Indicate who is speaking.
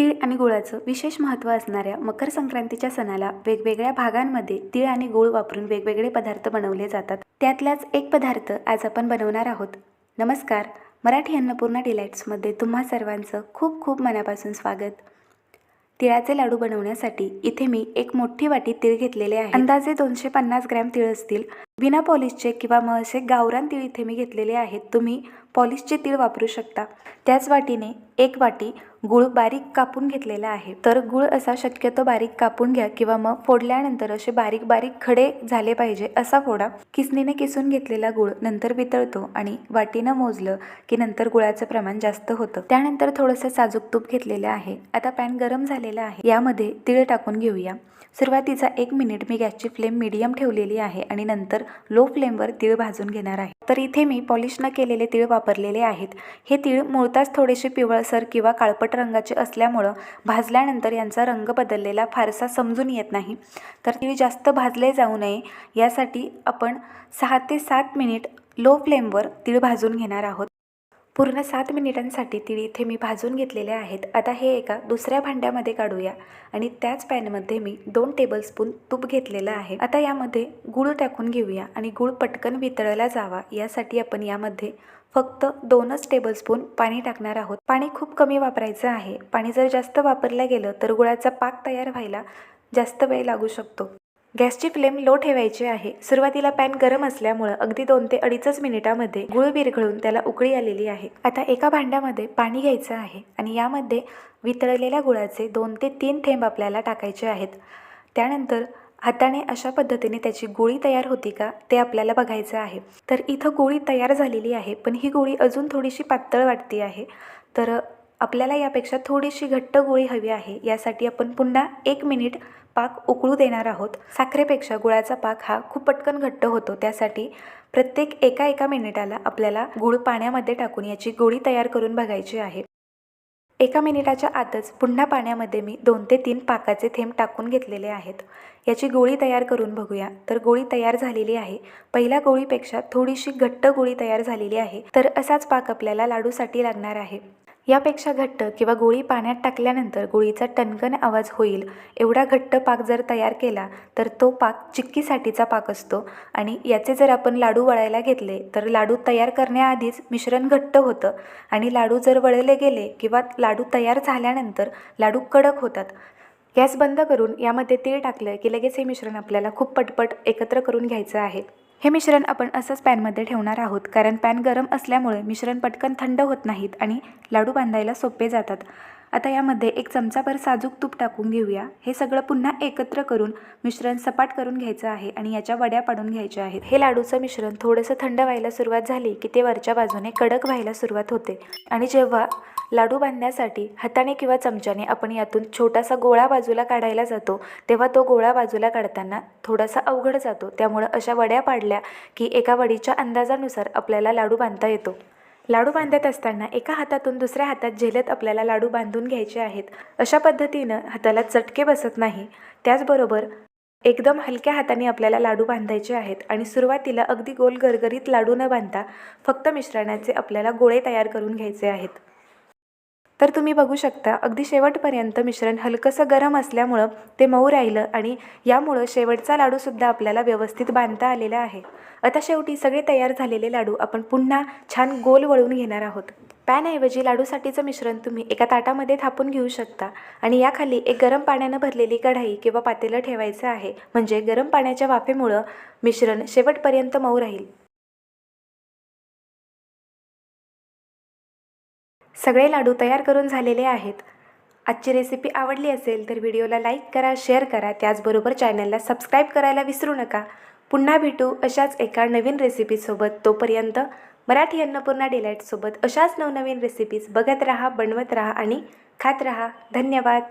Speaker 1: तीळ आणि गुळाचं विशेष महत्त्व असणाऱ्या मकर संक्रांतीच्या सणाला वेगवेगळ्या भागांमध्ये तीळ आणि गुळ वापरून वेगवेगळे पदार्थ बनवले जातात. त्यातलाच एक पदार्थ आज आपण बनवणार आहोत. नमस्कार मराठी अन्नपूर्णा डिलाईट्समध्ये तुम्हा सर्वांचं खूप खूप मनापासून स्वागत. तिळाचे लाडू बनवण्यासाठी इथे मी एक मोठी वाटी तीळ घेतलेले आहे. अंदाजे दोनशे पन्नास ग्रॅम तीळ असतील. विना पॉलिशचे किंवा मग असे गावरान तीळ इथे मी घेतलेले आहेत तुम्ही पॉलिशचे तीळ वापरू शकता. त्याच वाटीने एक वाटी गुळ बारीक कापून घेतलेला आहे. तर गुळ असा शक्यतो बारीक कापून घ्या किंवा मग फोडल्यानंतर असे बारीक बारीक खडे झाले पाहिजे असा फोडा. किसनीने किसून घेतलेला गुळ नंतर वितळतो आणि वाटीनं मोजलं की नंतर गुळाचं प्रमाण जास्त होतं. त्यानंतर थोडंसं साजूक तूप घेतलेलं आहे. आता पॅन गरम झालेला आहे. यामध्ये तीळ टाकून घेऊया. सुरुवातीचा एक मिनिट मी गॅसची फ्लेम मिडियम ठेवलेली आहे आणि नंतर लो फ्लेमवर तीळ भाजून घेणार आहे. तर इथे मी पॉलिश न केलेले तीळ वापरलेले आहेत. हे तीळ मुळताच थोडेसे पिवळसर किंवा काळपट रंगाचे असल्यामुळं भाजल्यानंतर यांचा रंग बदललेला फारसा समजून येत नाही. तर तीळ जास्त भाजले जाऊ नये यासाठी आपण सहा ते सात मिनिट लो फ्लेमवर तीळ भाजून घेणार आहोत. पूर्ण सात मिनिटांसाठी तीळ इथे मी भाजून घेतलेले आहेत. आता हे एका दुसऱ्या भांड्यामध्ये काढूया. आणि त्याच पॅनमध्ये मी दोन टेबलस्पून तूप घेतलेलं आहे. आता यामध्ये गूळ टाकून घेऊया आणि गूळ पटकन वितळला जावा. यासाठी आपण यामध्ये फक्त दोनच टेबलस्पून पाणी टाकणार आहोत. पाणी खूप कमी वापरायचं आहे. पाणी जर जास्त वापरलं गेलं तर गुळाचा पाक तयार व्हायला जास्त वेळ लागू शकतो. गॅसची फ्लेम लो ठेवायची आहे. सुरुवातीला पॅन गरम असल्यामुळं अगदी दोन ते अडीचच मिनिटामध्ये गुळ विरघळून त्याला उकळी आलेली आहे. आता एका भांड्यामध्ये पाणी घ्यायचं आहे आणि यामध्ये वितळलेल्या गुळाचे दोन ते तीन थेंब आपल्याला टाकायचे आहेत. त्यानंतर हाताने अशा पद्धतीने त्याची गोळी तयार होती का ते आपल्याला बघायचं आहे. तर इथं गोळी तयार झालेली आहे पण ही गोळी अजून थोडीशी पातळ वाटते आहे. तर आपल्याला यापेक्षा थोडीशी घट्ट गोळी हवी आहे यासाठी आपण पुन्हा एक मिनिट पाक उकळू देणार आहोत. साखरेपेक्षा गुळाचा पाक हा खूप पटकन घट्ट होतो. त्यासाठी प्रत्येक एका एका मिनिटाला आपल्याला गुळ पाण्यामध्ये टाकून याची गोळी तयार करून बघायची आहे. एका मिनिटाच्या आतच पुन्हा पाण्यामध्ये मी दोन ते तीन पाकाचे थेंब टाकून घेतलेले आहेत. याची गोळी तयार करून बघूया. तर गोळी तयार झालेली आहे. पहिल्या गोळीपेक्षा थोडीशी घट्ट गोळी तयार झालेली आहे. तर असाच पाक आपल्याला लाडूसाठी लागणार आहे. यापेक्षा घट्ट किंवा गोळी पाण्यात टाकल्यानंतर गोळीचा टणकन आवाज होईल. एवढा घट्ट पाक जर तयार केला तर तो पाक चिक्कीसाठीचा पाक असतो. आणि याचे जर आपण लाडू वळायला घेतले तर लाडू तयार करण्याआधीच मिश्रण घट्ट होतं. आणि लाडू जर वळले गेले किंवा लाडू तयार झाल्यानंतर लाडू कडक होतात. गॅस बंद करून यामध्ये तीळ टाकलं की लगेच हे मिश्रण आपल्याला खूप पटपट एकत्र करून घ्यायचं आहे. हे मिश्रण आपण असंच पॅनमध्ये ठेवणार आहोत कारण पॅन गरम असल्यामुळे मिश्रण पटकन थंड होत नाहीत आणि लाडू बांधायला सोपे जातात. आता यामध्ये एक चमचाभर साजूक तूप टाकून घेऊया. हे सगळं पुन्हा एकत्र करून मिश्रण सपाट करून घ्यायचं आहे आणि याच्या वड्या पाडून घ्यायच्या आहेत. हे लाडूचं मिश्रण थोडंसं थंड व्हायला सुरुवात झाली की ते वरच्या बाजूने कडक व्हायला सुरुवात होते. आणि जेव्हा लाडू बांधण्यासाठी हाताने किंवा चमच्याने आपण यातून छोटासा गोळा बाजूला काढायला जातो तेव्हा तो गोळा बाजूला काढताना थोडासा अवघड जातो. त्यामुळं अशा वड्या पाडल्या की एका वडीच्या अंदाजानुसार आपल्याला लाडू बांधता येतो. लाडू बांधत असताना एका हातातून दुसऱ्या हातात झेलत आपल्याला लाडू बांधून घ्यायचे आहेत. अशा पद्धतीनं हाताला चटके बसत नाही. त्याचबरोबर एकदम हलक्या हाताने आपल्याला लाडू बांधायचे आहेत आणि सुरुवातीला अगदी गोल गरगरीत लाडू न बांधता फक्त मिश्रणाचे आपल्याला गोळे तयार करून घ्यायचे आहेत. तर तुम्ही बघू शकता अगदी शेवटपर्यंत मिश्रण हलकंसं गरम असल्यामुळं ते मऊ राहिलं आणि यामुळं शेवटचा लाडूसुद्धा आपल्याला व्यवस्थित बांधता आलेला आहे. आता शेवटी सगळे तयार झालेले लाडू आपण पुन्हा छान गोल वळून घेणार आहोत. पॅनऐवजी लाडूसाठीचं मिश्रण तुम्ही एका ताटामध्ये थापून घेऊ शकता आणि याखाली एक गरम पाण्यानं भरलेली कढाई किंवा पातेलं ठेवायचं आहे. म्हणजे गरम पाण्याच्या वाफेमुळं मिश्रण शेवटपर्यंत मऊ राहील. सगळे लाडू तयार करून झालेले आहेत. आजची रेसिपी आवडली असेल तर व्हिडिओला लाईक करा शेअर करा. त्याचबरोबर चॅनलला सबस्क्राईब करायला विसरू नका. पुन्हा भेटू अशाच एका नवीन रेसिपीसोबत तोपर्यंत मराठी अन्नपूर्णा डिलाईटसोबत अशाच नवनवीन रेसिपीज बघत राहा बनवत राहा आणि खात राहा. धन्यवाद.